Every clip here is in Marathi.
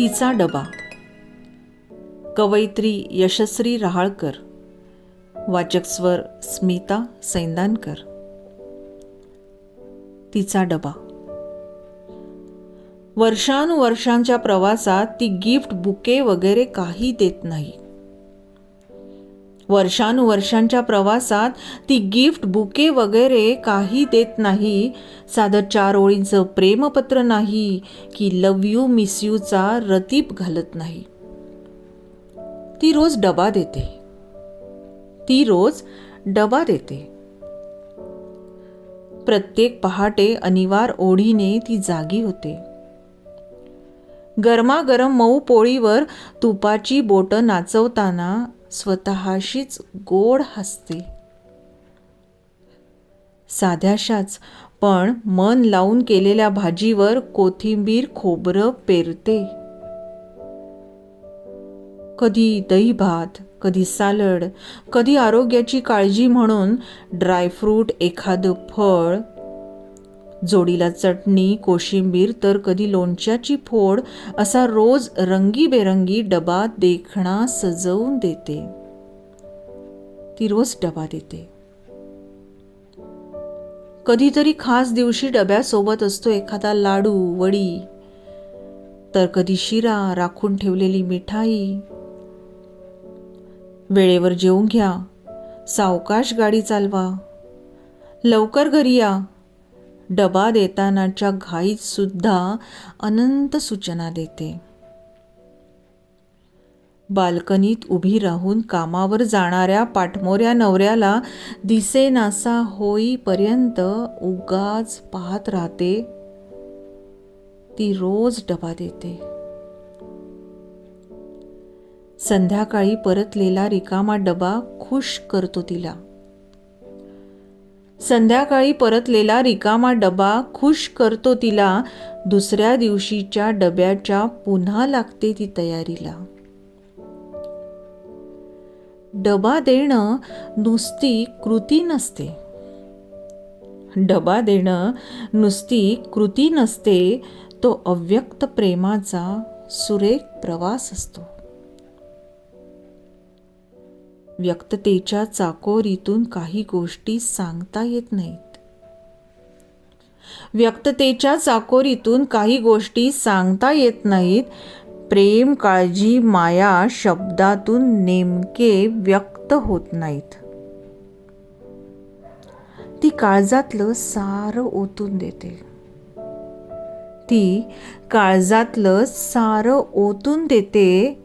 तिचा डबा. कवयित्री यशस्वी रहाळकर. वाचक स्वर स्मिता सैंदानकर. तिचा डबा. वर्षानुवर्षांच्या प्रवासात ती गिफ्ट बुके वगैरे काही देत नाही. वर्षानुवर्षांच्या प्रवासात ती गिफ्ट बुके वगैरे काही देत नाही. साधं चार ओळींचं प्रेमपत्र नाही की लव यू मिस यूचा रतीप घालत नाही. ती रोज डबा देते. ती रोज डबा देते. प्रत्येक पहाटे अनिवार ओढीने ती जागी होते. गरमागरम मऊ पोळीवर तुपाची बोटं नाचवताना स्वतःशीच गोड हसते. साध्याशाच पण मन लावून केलेल्या भाजीवर कोथिंबीर खोबरं पेरते. कधी दही भात कधी सालड कधी आरोग्याची काळजी म्हणून ड्रायफ्रूट एखादं फळ जोडीला चटणी कोशिंबीर तर कधी लोणच्याची फोड असा रोज रंगीबेरंगी डबा देखणा सजवून देते. ती रोज डबा देते. कधीतरी खास दिवशी डब्यासोबत असतो एखादा लाडू वडी तर कधी शिरा राखून ठेवलेली मिठाई. वेळेवर जेवून घ्या. सावकाश गाडी चालवा. लवकर घरी या. डबा देतानाच्या घाईत सुद्धा अनंत सूचना देते. बाल्कनीत उभी राहून कामावर जाणाऱ्या पाठमोऱ्या नवऱ्याला दिसेनासा होईपर्यंत उगाच पाहत राहते. ती रोज डबा देते. संध्याकाळी परतलेला रिकामा डबा खुश करतो तिला. संध्याकाळी परतलेला रिकामा डबा खुश करतो तिला. दुसऱ्या दिवशीच्या डब्याच्या पुन्हा लागते ती तयारीला. डबा देणं नुसती कृती नसते. डबा देणं नुसती कृती नसते तो अव्यक्त प्रेमाचा सुरेख प्रवास असतो. व्यक्ततेच्या चाकोरीतून काही गोष्टी सांगता येत नाहीत. व्यक्ततेच्या चाकोरीतून काही गोष्टी सांगता येत नाहीत. प्रेम काळजी माया शब्दातून नेमके व्यक्त होत नाहीत. ती काळजातलं सारं ओतून देते. ती काळजातलं सारं ओतून देते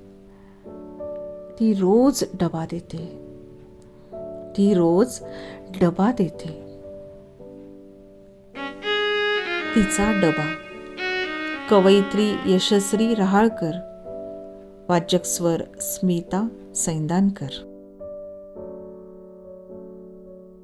ती रोज डबा देते. ती रोज डबा देते. तिचा डबा. कवयित्री यशस्वी रहाळकर. वाचक स्वर स्मिता सैंदानकर.